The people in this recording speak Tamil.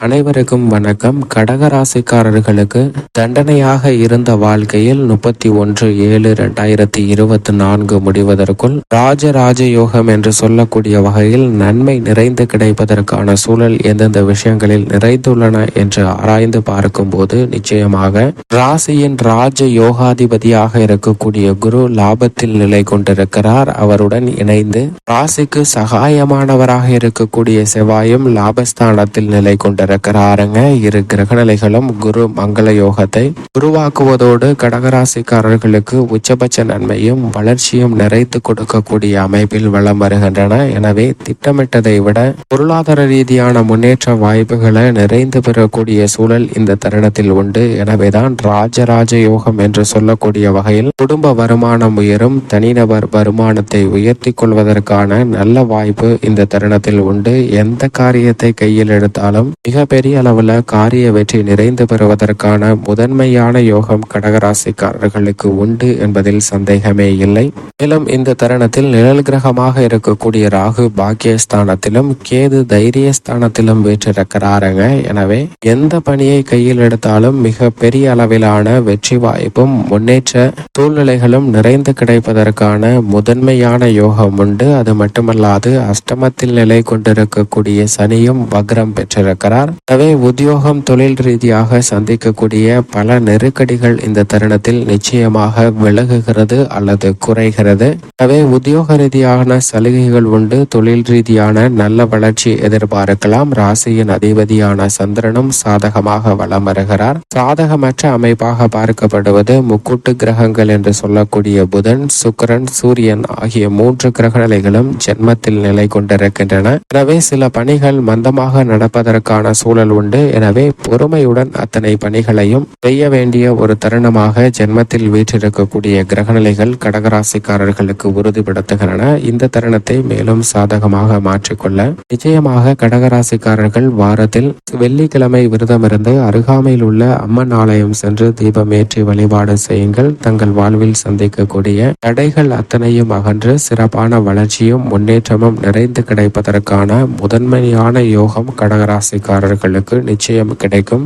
அனைவருக்கும் வணக்கம். கடகராசிக்காரர்களுக்கு தண்டனையாக இருந்த வாழ்க்கையில் முப்பத்தி ஒன்று ஏழு இரண்டாயிரத்தி இருபத்தி நான்கு முடிவதற்குள் ராஜராஜ யோகம் என்று சொல்லக்கூடிய வகையில் நன்மை நிறைந்து கிடைப்பதற்கான சூழல் எந்தெந்த விஷயங்களில் நிறைந்துள்ளன என்று ஆராய்ந்து பார்க்கும்போது நிச்சயமாக ராசியின் ராஜ யோகாதிபதியாக இருக்கக்கூடிய குரு லாபத்தில் நிலை கொண்டிருக்கிறார். அவருடன் இணைந்து ராசிக்கு சகாயமானவராக இருக்கக்கூடிய செவ்வாயும் லாபஸ்தானத்தில் நிலை இருக்கிறாருங்க இரு கிரகநிலைகளும் குரு மங்கள யோகத்தை உருவாக்குவதோடு கடகராசிக்காரர்களுக்கு உச்சபட்ச நன்மையும் வளர்ச்சியும் நிறைத்து கொடுக்கக்கூடிய அமைப்பில் வளம் வருகின்றன. எனவே திட்டமிட்டதை விட பொருளாதார ரீதியான முன்னேற்ற வாய்ப்புகளை நிறைந்து பெறக்கூடிய சூழல் இந்த தருணத்தில் உண்டு. எனவேதான் ராஜராஜ யோகம் என்று சொல்லக்கூடிய வகையில் குடும்ப வருமானம் உயரும் தனிநபர் வருமானத்தை உயர்த்தி கொள்வதற்கான நல்ல வாய்ப்பு இந்த தருணத்தில் உண்டு. எந்த காரியத்தை கையில் எடுத்தாலும் மிக பெரிய அளவுல காரிய வெற்றி நிறைந்து பெறுவதற்கான முதன்மையான யோகம் கடகராசிக்காரர்களுக்கு உண்டு என்பதில் சந்தேகமே இல்லை. மேலும் இந்த தருணத்தில் நிழல் கிரகமாக இருக்கக்கூடிய ராகு பாக்கியஸ்தானத்திலும் கேது தைரியஸ்தானத்திலும் வீற்றிருக்கிறாருங்க. எனவே எந்த பணியை கையில் எடுத்தாலும் மிக பெரிய அளவிலான வெற்றி வாய்ப்பும் முன்னேற்ற சூழ்நிலைகளும் நிறைந்து கிடைப்பதற்கான முதன்மையான யோகம் உண்டு. அது மட்டுமல்லாது அஷ்டமத்தில் நிலை கொண்டிருக்கக்கூடிய சனியும் வக்ரம் பெற்றிருக்கிறார். எனவே உத்தியோகம் தொழில் ரீதியாக சந்திக்கக்கூடிய பல நெருக்கடிகள் இந்த தருணத்தில் நிச்சயமாக விலகுகிறது அல்லது குறைகிறது. எனவே உத்தியோக ரீதியான சலுகைகள் உண்டு. தொழில் ரீதியான நல்ல வளர்ச்சி எதிர்பார்க்கலாம். ராசியின் அதிபதியான சந்திரனும் சாதகமாக வளம் வருகிறார். சாதகமற்ற அமைப்பாக பார்க்கப்படுவது முக்கூட்டு கிரகங்கள் என்று சொல்லக்கூடிய புதன் சுக்கரன் சூரியன் ஆகிய மூன்று கிரகநிலைகளும் ஜென்மத்தில் நிலை கொண்டிருக்கின்றன. எனவே சில பணிகள் மந்தமாக நடப்பதற்கான சூழல் உண்டு. எனவே பொறுமையுடன் அத்தனை பணிகளையும் செய்ய வேண்டிய ஒரு தருணமாக ஜென்மத்தில் வீற்றிருக்கக்கூடிய கிரகநிலைகள் கடகராசிக்காரர்களுக்கு உறுதிப்படுத்துகின்றன. இந்த தருணத்தை மேலும் சாதகமாக மாற்றிக்கொள்ள நிச்சயமாக கடகராசிக்காரர்கள் வாரத்தில் வெள்ளிக்கிழமை விரதமிருந்து அருகாமையில் உள்ள அம்மன் ஆலயம் சென்று தீபம் ஏற்றி வழிபாடு செய்யுங்கள். தங்கள் வாழ்வில் சந்திக்கக்கூடிய தடைகள் அத்தனையும் அகன்று சிறப்பான வளர்ச்சியும் முன்னேற்றமும் நிறைந்து கிடைப்பதற்கான முதன்மையான யோகம் கடகராசிக்காரர்களுக்கு நிச்சயம் கிடைக்கும்.